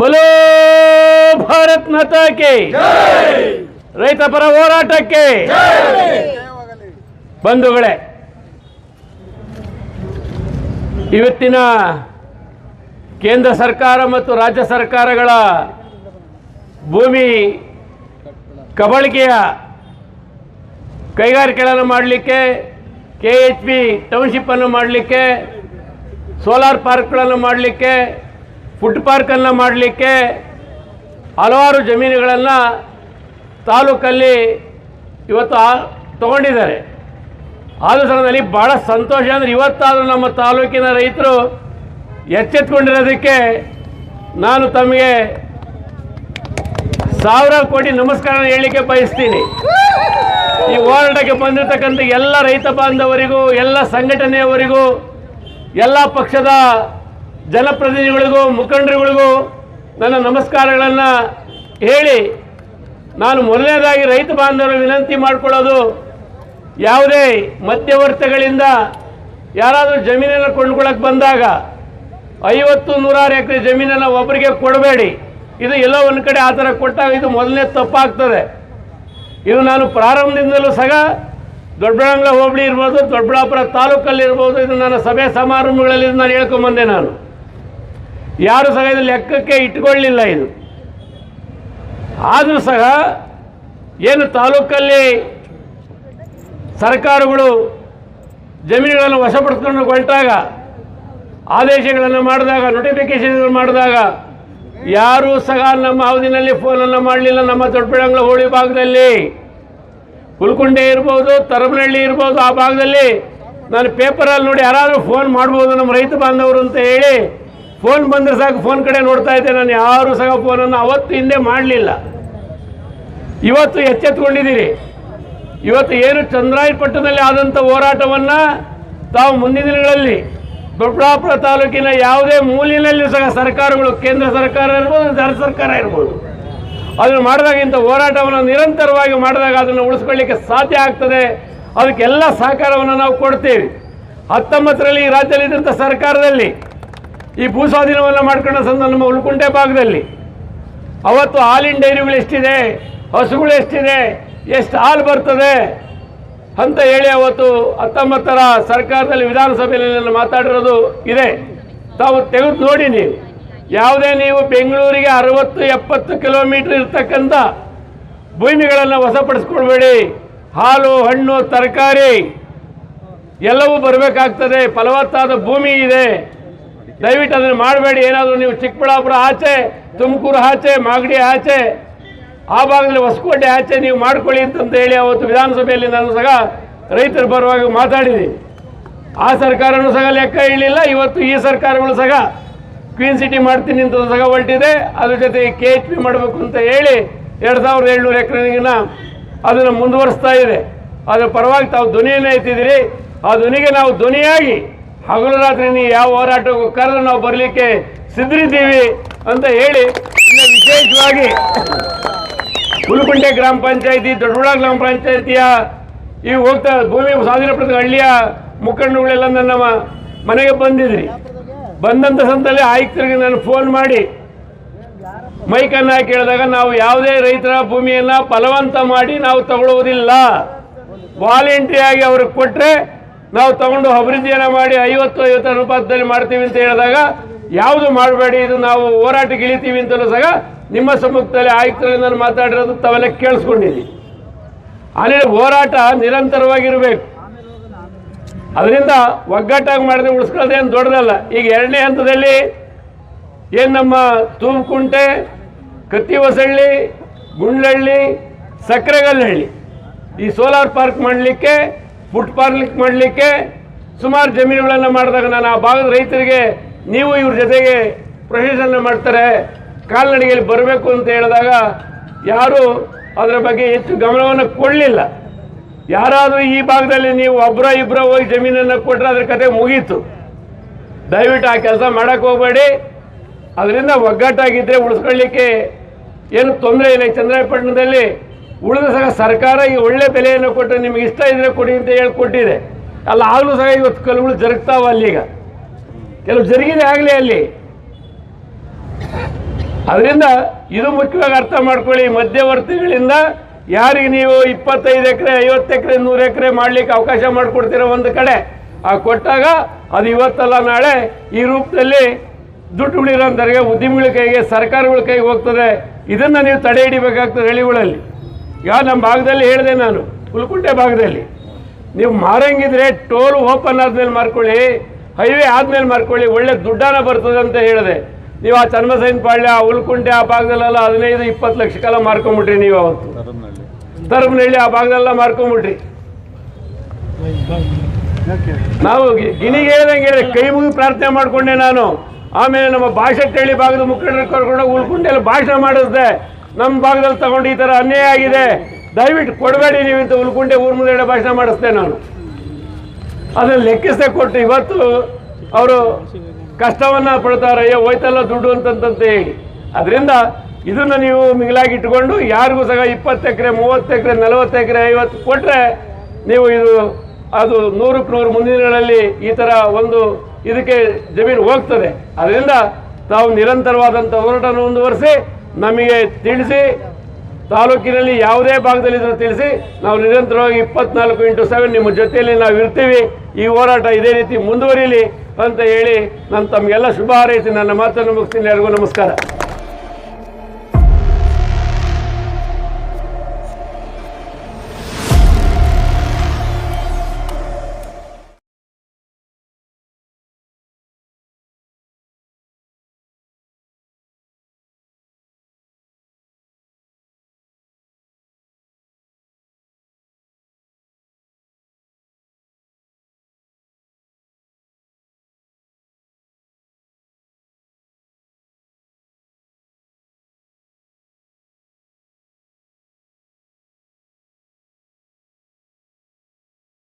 ಬಲೋ ಭಾರತ್ ಮತಕ್ಕೆ. ರೈತ ಪರ ಹೋರಾಟಕ್ಕೆ. ಬಂಧುಗಳೇ, ಇವತ್ತಿನ ಕೇಂದ್ರ ಸರ್ಕಾರ ಮತ್ತು ರಾಜ್ಯ ಸರ್ಕಾರಗಳ ಭೂಮಿ ಕಬಳಿಕೆಯ ಕೈಗಾರಿಕೆಗಳನ್ನು ಮಾಡಲಿಕ್ಕೆ ಕೆ ಎಚ್ ಪಿ ಟೌನ್ಶಿಪ್ಪನ್ನು ಮಾಡಲಿಕ್ಕೆ ಸೋಲಾರ್ ಪಾರ್ಕ್ಗಳನ್ನು ಮಾಡಲಿಕ್ಕೆ ಫುಡ್ ಪಾರ್ಕನ್ನು ಮಾಡಲಿಕ್ಕೆ ಹಲವಾರು ಜಮೀನುಗಳನ್ನು ತಾಲೂಕಲ್ಲಿ ಇವತ್ತು ತಗೊಂಡಿದ್ದಾರೆ. ಆದ ಸಮಯದಲ್ಲಿ ಭಾಳ ಸಂತೋಷ ಅಂದರೆ ಇವತ್ತಾದರೂ ನಮ್ಮ ತಾಲೂಕಿನ ರೈತರು ಎಚ್ಚೆತ್ಕೊಂಡಿರೋದಕ್ಕೆ ನಾನು ತಮಗೆ ಸಾವಿರ ಕೋಟಿ ನಮಸ್ಕಾರ ಹೇಳಲಿಕ್ಕೆ ಬಯಸ್ತೀನಿ. ಈ ಹೋರಾಟಕ್ಕೆ ಬಂದಿರತಕ್ಕಂಥ ಎಲ್ಲ ರೈತ ಬಾಂಧವರಿಗೂ, ಎಲ್ಲ ಸಂಘಟನೆಯವರಿಗೂ, ಎಲ್ಲ ಪಕ್ಷದ ಜನಪ್ರತಿನಿಧಿಗಳಿಗೂ, ಮುಖಂಡರುಗಳಿಗೂ ನನ್ನ ನಮಸ್ಕಾರಗಳನ್ನು ಹೇಳಿ ನಾನು ಮೊದಲನೇದಾಗಿ ರೈತ ಬಾಂಧವರು ವಿನಂತಿ ಮಾಡಿಕೊಳ್ಳೋದು, ಯಾವುದೇ ಮಧ್ಯವರ್ತಿಗಳಿಂದ ಯಾರಾದರೂ ಜಮೀನನ್ನು ಕೊಂಡ್ಕೊಳ್ಳೋಕೆ ಬಂದಾಗ ಐವತ್ತು ನೂರಾರು ಎಕರೆ ಜಮೀನನ್ನು ಒಬ್ಬರಿಗೆ ಕೊಡಬೇಡಿ. ಇದು ಎಲ್ಲೋ ಒಂದು ಕಡೆ ಆ ಥರ ಕೊಟ್ಟಾಗ ಇದು ಮೊದಲನೇ ತಪ್ಪಾಗ್ತದೆ. ಇದು ನಾನು ಪ್ರಾರಂಭದಿಂದಲೂ ಸಹ ದೊಡ್ಡಬಳ್ಳಾಂಗ್ಲ ಹೋಬಳಿ ಇರ್ಬೋದು, ದೊಡ್ಡಬಳ್ಳಾಪುರ ತಾಲೂಕಲ್ಲಿರ್ಬೋದು ಇದು ನನ್ನ ಸಭೆ ಸಮಾರಂಭಗಳಲ್ಲಿ ನಾನು ಹೇಳ್ಕೊಂಬಂದೆ ನಾನು. ಯಾರು ಸಹ ಇದು ಲೆಕ್ಕಕ್ಕೆ ಇಟ್ಕೊಳ್ಳಿಲ್ಲ ಇದು. ಆದರೂ ಸಹ ಏನು ತಾಲೂಕಲ್ಲಿ ಸರ್ಕಾರಗಳು ಜಮೀನುಗಳನ್ನು ವಶಪಡಿಸ್ಕೊಂಡು ಹೊರಟಾಗ, ಆದೇಶಗಳನ್ನು ಮಾಡಿದಾಗ ನೋಟಿಫಿಕೇಶನ್ ಮಾಡಿದಾಗ, ಯಾರೂ ಸಹ ನಮ್ಮ ಅವಧಿನಲ್ಲಿ ಫೋನನ್ನು ಮಾಡಲಿಲ್ಲ. ನಮ್ಮ ದೊಡ್ಡಬಳ್ಳಾಂಗ್ಲ ಹೋಳಿ ಭಾಗದಲ್ಲಿ ಹುಲ್ಕುಂಡೆ ಇರ್ಬೋದು ತರಬನಹಳ್ಳಿ ಇರ್ಬೋದು, ಆ ಭಾಗದಲ್ಲಿ ನಾನು ಪೇಪರಲ್ಲಿ ನೋಡಿ ಯಾರಾದರೂ ಫೋನ್ ಮಾಡ್ಬೋದು ನಮ್ಮ ರೈತ ಬಾಂಧವರು ಅಂತ ಹೇಳಿ ಫೋನ್ ಬಂದರೆ ಸಾಕು, ಫೋನ್ ಕಡೆ ನೋಡ್ತಾ ಇದ್ದೆ, ನಾನು ಯಾರು ಸಹ ಫೋನನ್ನು ಅವತ್ತು ಹಿಂದೆ ಮಾಡಲಿಲ್ಲ. ಇವತ್ತು ಎಚ್ಚೆತ್ಕೊಂಡಿದ್ದೀರಿ. ಇವತ್ತು ಏನು ಚಂದ್ರಾಯಪಟ್ಟಣದಲ್ಲಿ ಆದಂಥ ಹೋರಾಟವನ್ನು ತಾವು ಮುಂದಿನ ದಿನಗಳಲ್ಲಿ ದೊಡ್ಡಾಪುರ ತಾಲೂಕಿನ ಯಾವುದೇ ಮೂಲಿನಲ್ಲಿ ಸಹ ಸರ್ಕಾರಗಳು, ಕೇಂದ್ರ ಸರ್ಕಾರ ಇರ್ಬೋದು, ರಾಜ್ಯ ಸರ್ಕಾರ ಇರ್ಬೋದು. ಅದನ್ನು ಮಾಡಿದಾಗ ಇಂಥ ಹೋರಾಟವನ್ನು ನಿರಂತರವಾಗಿ ಮಾಡಿದಾಗ ಅದನ್ನು ಉಳಿಸ್ಕೊಳ್ಳಿಕ್ಕೆ ಸಾಧ್ಯ ಆಗ್ತದೆ. ಅದಕ್ಕೆಲ್ಲ ಸಹಕಾರವನ್ನು ನಾವು ಕೊಡ್ತೇವೆ. ಹತ್ತೊಂಬತ್ತರಲ್ಲಿ ಈ ರಾಜ್ಯದಲ್ಲಿ ಇದ್ದಂಥ ಸರ್ಕಾರದಲ್ಲಿ ಈ ಭೂ ಸ್ವಾಧೀನವನ್ನು ಮಾಡ್ಕೊಂಡ ಸಂದ ನಮ್ಮ ಉಳ್ಕುಂಟೆ ಭಾಗದಲ್ಲಿ. ಅವತ್ತು ಹಾಲಿನ ಡೈರಿಗಳು ಎಷ್ಟಿದೆ, ಹಸುಗಳು ಎಷ್ಟಿದೆ, ಎಷ್ಟು ಹಾಲು ಬರ್ತದೆ ಅಂತ ಹೇಳಿ ಅವತ್ತು ಹತ್ತೊಂಬತ್ತರ ಸರ್ಕಾರದಲ್ಲಿ ವಿಧಾನಸಭೆಯಲ್ಲಿ ಮಾತಾಡಿರೋದು ಇದೆ. ತಾವು ತೆಗೆದು ನೋಡಿ ನೀವು. ಯಾವುದೇ ನೀವು ಬೆಂಗಳೂರಿಗೆ ಅರವತ್ತು, ಎಪ್ಪತ್ತು ಕಿಲೋಮೀಟರ್ ಇರ್ತಕ್ಕಂಥ ಭೂಮಿಗಳನ್ನು ವಶಪಡಿಸ್ಕೊಳ್ಬೇಡಿ. ಹಾಲು, ಹಣ್ಣು, ತರಕಾರಿ ಎಲ್ಲವೂ ಬರಬೇಕಾಗ್ತದೆ. ಫಲವತ್ತಾದ ಭೂಮಿ ಇದೆ. ದಯವಿಟ್ಟು ಅದನ್ನು ಮಾಡಬೇಡಿ. ಏನಾದರೂ ನೀವು ಚಿಕ್ಕಬಳ್ಳಾಪುರ ಆಚೆ, ತುಮಕೂರು ಆಚೆ, ಮಾಗಡಿ ಆಚೆ, ಆ ಭಾಗದಲ್ಲಿ ಹೊಸಕೋಟೆ ಆಚೆ ನೀವು ಮಾಡ್ಕೊಳ್ಳಿ ಅಂತಂತ ಹೇಳಿ ಅವತ್ತು ವಿಧಾನಸಭೆಯಲ್ಲಿ ನಾನು ಸಹ ರೈತರು ಬರುವಾಗ ಮಾತಾಡಿದೆ ಆ ಸರ್ಕಾರನೂ ಸಹ ಲೆಕ್ಕ ಇರಲಿಲ್ಲ. ಇವತ್ತು ಈ ಸರ್ಕಾರಗಳು ಸಹ ಕ್ವೀನ್ ಸಿಟಿ ಮಾಡ್ತೀನಿ ಅಂತ ಸಹ ಹೊರಟಿದೆ. ಅದ್ರ ಜೊತೆ ಕೆ ಎಚ್ ಪಿ ಮಾಡಬೇಕು ಅಂತ ಹೇಳಿ ಎರಡು ಸಾವಿರದ ಏಳ್ನೂರು ಎಕರೆಗಿನ ಅದನ್ನು ಮುಂದುವರಿಸ್ತಾ ಇದೆ. ಅದರ ಪರವಾಗಿ ತಾವು ಧ್ವನಿಯನ್ನು ಎತ್ತಿದ್ದೀರಿ. ಆ ಧ್ವನಿಗೆ ನಾವು ಧ್ವನಿಯಾಗಿ ಹಗಲು ರಾತ್ರಿ ನೀ ಯಾವ ಹೋರಾಟಕ್ಕೂ ಕರೆದು ನಾವು ಬರಲಿಕ್ಕೆ ಸಿದ್ಧರಿದ್ದೀವಿ ಅಂತ ಹೇಳಿ ಇನ್ನು ವಿಶೇಷವಾಗಿ ಹುಲ್ಕುಂಟೆ ಗ್ರಾಮ ಪಂಚಾಯಿತಿ ದೊಡ್ಡಬಳ್ಳಾ ಗ್ರಾಮ ಪಂಚಾಯತಿಯ ಈ ಹೋಗ್ತಾ ಭೂಮಿ ಸ್ವಾಧೀನ ಪಡೆದ ಹಳ್ಳಿಯ ಮುಖಂಡರುಗಳೆಲ್ಲ ನನ್ನ ಮ- ಮನೆಗೆ ಬಂದಿದ್ರಿ. ಬಂದಂಥ ಸಂದರ್ಭದಲ್ಲಿ ಆಯುಕ್ತರಿಗೆ ನಾನು ಫೋನ್ ಮಾಡಿ. ಮೈಕನ್ನು ಕೇಳಿದಾಗ ನಾವು ಯಾವುದೇ ರೈತರ ಭೂಮಿಯನ್ನು ಫಲವಂತ ಮಾಡಿ ನಾವು ತಗೊಳ್ಳುವುದಿಲ್ಲ. ವಾಲಂಟ್ರಿಯಾಗಿ ಅವ್ರಿಗೆ ಕೊಟ್ಟರೆ ನಾವು ತಗೊಂಡು ಅಭಿವೃದ್ಧಿಯನ್ನು ಮಾಡಿ ಐವತ್ತು ಐವತ್ತು ಅನುಪಾತದಲ್ಲಿ ಮಾಡ್ತೀವಿ ಅಂತ ಹೇಳಿದಾಗ ಯಾವುದು ಮಾಡಬೇಡಿ, ಇದು ನಾವು ಹೋರಾಟಕ್ಕೆ ಇಳಿತೀವಿ ಅಂತಲೂ ಸಹ ನಿಮ್ಮ ಸಮ್ಮುಖದಲ್ಲಿ ಆಯುಕ್ತರಿಂದ ಮಾತಾಡಿರೋದು ತಾವೆಲ್ಲ ಕೇಳಿಸ್ಕೊಂಡಿದ್ದೀವಿ ಅಲ್ಲಿ ಹೋರಾಟ ನಿರಂತರವಾಗಿರಬೇಕು. ಅದರಿಂದ ಒಗ್ಗಟ್ಟಾಗಿ ಮಾಡಿದ್ರೆ ಉಳಿಸ್ಕೊಳ್ಳೋದೇನು ದೊಡ್ಡದಲ್ಲ. ಈಗ ಎರಡನೇ ಹಂತದಲ್ಲಿ ಏನು ನಮ್ಮ ತೂಮಕುಂಟೆ ಕತ್ತಿವಸಳ್ಳಿ ಗುಂಡ್ಲಹಳ್ಳಿ ಸಕ್ಕರೆಗಲ್ಲಹಳ್ಳಿ ಈ ಸೋಲಾರ್ ಪಾರ್ಕ್ ಮಾಡಲಿಕ್ಕೆ ಫುಡ್ ಪಾರ್ಲಿಕ್ ಮಾಡಲಿಕ್ಕೆ ಸುಮಾರು ಜಮೀನುಗಳನ್ನು ಮಾಡಿದಾಗ ನಾನು ಆ ಭಾಗದ ರೈತರಿಗೆ ನೀವು ಇವ್ರ ಜೊತೆಗೆ ಪ್ರೊಸೆಸನ್ನು ಮಾಡ್ತಾರೆ ಕಾಲ್ನಡಿಗೆಯಲ್ಲಿ ಬರಬೇಕು ಅಂತ ಹೇಳಿದಾಗ ಯಾರು ಅದರ ಬಗ್ಗೆ ಹೆಚ್ಚು ಗಮನವನ್ನು ಕೊಡಲಿಲ್ಲ. ಯಾರಾದರೂ ಈ ಭಾಗದಲ್ಲಿ ನೀವು ಒಬ್ಬರ ಇಬ್ಬರ ಹೋಗಿ ಜಮೀನನ್ನು ಕೊಟ್ಟರೆ ಅದ್ರ ಕತೆ ಮುಗೀತು. ದಯವಿಟ್ಟು ಆ ಕೆಲಸ ಮಾಡೋಕ್ಕೆ ಹೋಗಬೇಡಿ. ಅದರಿಂದ ಒಗ್ಗಟ್ಟಾಗಿದ್ದರೆ ಉಳಿಸ್ಕೊಳ್ಳಿಕ್ಕೆ ಏನು ತೊಂದರೆ ಇಲ್ಲ ಚಂದ್ರಾಯಪಟ್ಟಣದಲ್ಲಿ. ಉಳಿದ ಸಹ ಸರ್ಕಾರ ಈ ಒಳ್ಳೆ ಬೆಲೆಯನ್ನು ಕೊಟ್ಟರೆ ನಿಮಗೆ ಇಷ್ಟ ಇದ್ರೆ ಕೊಡಿ ಅಂತ ಹೇಳಿ ಕೊಟ್ಟಿದೆ. ಅಲ್ಲ, ಆಗಲೂ ಸಹ ಇವತ್ತು ಕೆಲವುಗಳು ಜರುಗ್ತಾವ ಅಲ್ಲಿಗ. ಕೆಲವು ಜರುಗಿದೆ ಆಗಲಿ ಅಲ್ಲಿ. ಅದರಿಂದ ಇದು ಮುಖ್ಯವಾಗಿ ಅರ್ಥ ಮಾಡ್ಕೊಳ್ಳಿ, ಮಧ್ಯವರ್ತಿಗಳಿಂದ ಯಾರಿಗೆ ನೀವು ಇಪ್ಪತ್ತೈದು ಎಕರೆ, ಐವತ್ತು ಎಕರೆ, ನೂರು ಎಕರೆ ಮಾಡ್ಲಿಕ್ಕೆ ಅವಕಾಶ ಮಾಡಿಕೊಡ್ತೀರೋ ಒಂದು ಕಡೆ, ಆ ಕೊಟ್ಟಾಗ ಅದು ಇವತ್ತಲ್ಲ, ನಾಳೆ ಈ ರೂಪದಲ್ಲಿ ದುಡ್ಡು ಉಳಿರೋಂಥವ್ರಿಗೆ ಉದ್ಯಮಿಗಳ ಕೈಗೆ, ಸರ್ಕಾರಗಳ ಕೈಗೆ ಹೋಗ್ತದೆ. ಇದನ್ನು ನೀವು ತಡೆ ಹಿಡಿಬೇಕಾಗ್ತದೆ ಹಳ್ಳಿಗಳಲ್ಲಿ. ಯಾವ ನಮ್ಮ ಭಾಗದಲ್ಲಿ ಹೇಳಿದೆ ನಾನು. ಹುಲ್ಕುಂಟೆ ಭಾಗದಲ್ಲಿ. ನೀವು ಮಾರಂಗಿದ್ರೆ ಟೋಲ್ ಓಪನ್ ಆದಮೇಲೆ ಮಾರ್ಕೊಳ್ಳಿ ಹೈವೇ ಆದಮೇಲೆ ಮಾರ್ಕೊಳ್ಳಿ ಒಳ್ಳೆ ದುಡ್ಡಾನ ಬರ್ತದೆ ಅಂತ ಹೇಳಿದೆ. ನೀವು ಆ ಚನ್ಮಸೈನ್ ಪಾಳ್ಯ ಆ ಹುಲ್ಕುಂಟೆ ಆ ಭಾಗದಲ್ಲೆಲ್ಲ ಹದಿನೈದು ಇಪ್ಪತ್ತು ಲಕ್ಷ ಕಾಲ ಮಾರ್ಕೊಂಬಿಟ್ರಿ ನೀವು ಅವತ್ತು. ತರಬನಹಳ್ಳಿ ಆ ಭಾಗದಲ್ಲ ಮಾರ್ಕೊಂಬಿಟ್ರಿ. ನಾವು ಗಿಣಿಗೆ ಹೇಳ್ದಂಗೆ ಹೇಳಿದೆ ಕೈ ಮುಗಿ ಪ್ರಾರ್ಥನೆ ಮಾಡ್ಕೊಂಡೆ ನಾನು. ಆಮೇಲೆ ನಮ್ಮ ಭಾಷೆ ಕೇಳಿ ಭಾಗದ ಮುಖಂಡರು ಕರ್ಕೊಂಡು ಉಳ್ಕೊಂಡೆಲ್ಲ ಭಾಷಣ ಮಾಡಿಸ್ದೆ. ನಮ್ಮ ಭಾಗದಲ್ಲಿ ತಗೊಂಡು ಈ ಥರ ಅನ್ಯಾಯ ಆಗಿದೆ. ದಯವಿಟ್ಟು ಕೊಡಬೇಡಿ ನೀವು ಇಂಥ ಉಲ್ಕುಂಡೆ ಊರ್ ಮುಂದೆ ಭಾಷಣ ಮಾಡಿಸ್ತೇನೆ ನಾನು. ಅದನ್ನು ಲೆಕ್ಕಿಸದೆ ಕೊಟ್ಟು ಇವತ್ತು ಅವರು ಕಷ್ಟವನ್ನು ಪಡ್ತಾರೆ, ಅಯ್ಯೋ ಹೋಯ್ತಲ್ಲ ದುಡ್ಡು ಅಂತಂತ ಹೇಳಿ. ಅದರಿಂದ ಇದನ್ನು ನೀವು ಮಿಗಿಲಾಗಿ ಇಟ್ಕೊಂಡು ಯಾರಿಗೂ ಸಹ ಇಪ್ಪತ್ತು ಎಕರೆ, ಮೂವತ್ತು ಎಕರೆ, ನಲವತ್ತು ಎಕರೆ, ಐವತ್ತು ಕೊಟ್ಟರೆ ನೀವು ಇದು, ಅದು ನೂರಕ್ಕೆ ನೂರು ಮುಂದಿನಗಳಲ್ಲಿ ಈ ಥರ ಒಂದು ಇದಕ್ಕೆ ಜಮೀನು ಹೋಗ್ತದೆ. ಅದರಿಂದ ತಾವು ನಿರಂತರವಾದಂಥ ಹೋರಾಟವನ್ನು ಮುಂದುವರಿಸಿ ನಮಗೆ ತಿಳಿಸಿ, ತಾಲೂಕಿನಲ್ಲಿ ಯಾವುದೇ ಭಾಗದಲ್ಲಿ ಇದ್ರೂ ತಿಳಿಸಿ, ನಾವು ನಿರಂತರವಾಗಿ ಇಪ್ಪತ್ನಾಲ್ಕು ಇಂಟು ಸೆವೆನ್ ನಿಮ್ಮ ಜೊತೆಯಲ್ಲಿ ನಾವು ಇರ್ತೀವಿ. ಈ ಹೋರಾಟ ಇದೇ ರೀತಿ ಮುಂದುವರಿಲಿ ಅಂತ ಹೇಳಿ ನಾನು ತಮಗೆಲ್ಲ ಶುಭ ಹಾರೈಸಿ ನನ್ನ ಮಾತನ್ನು ಮುಗಿಸ್ತೀನಿ. ಎಲ್ಲರಿಗೂ ನಮಸ್ಕಾರ.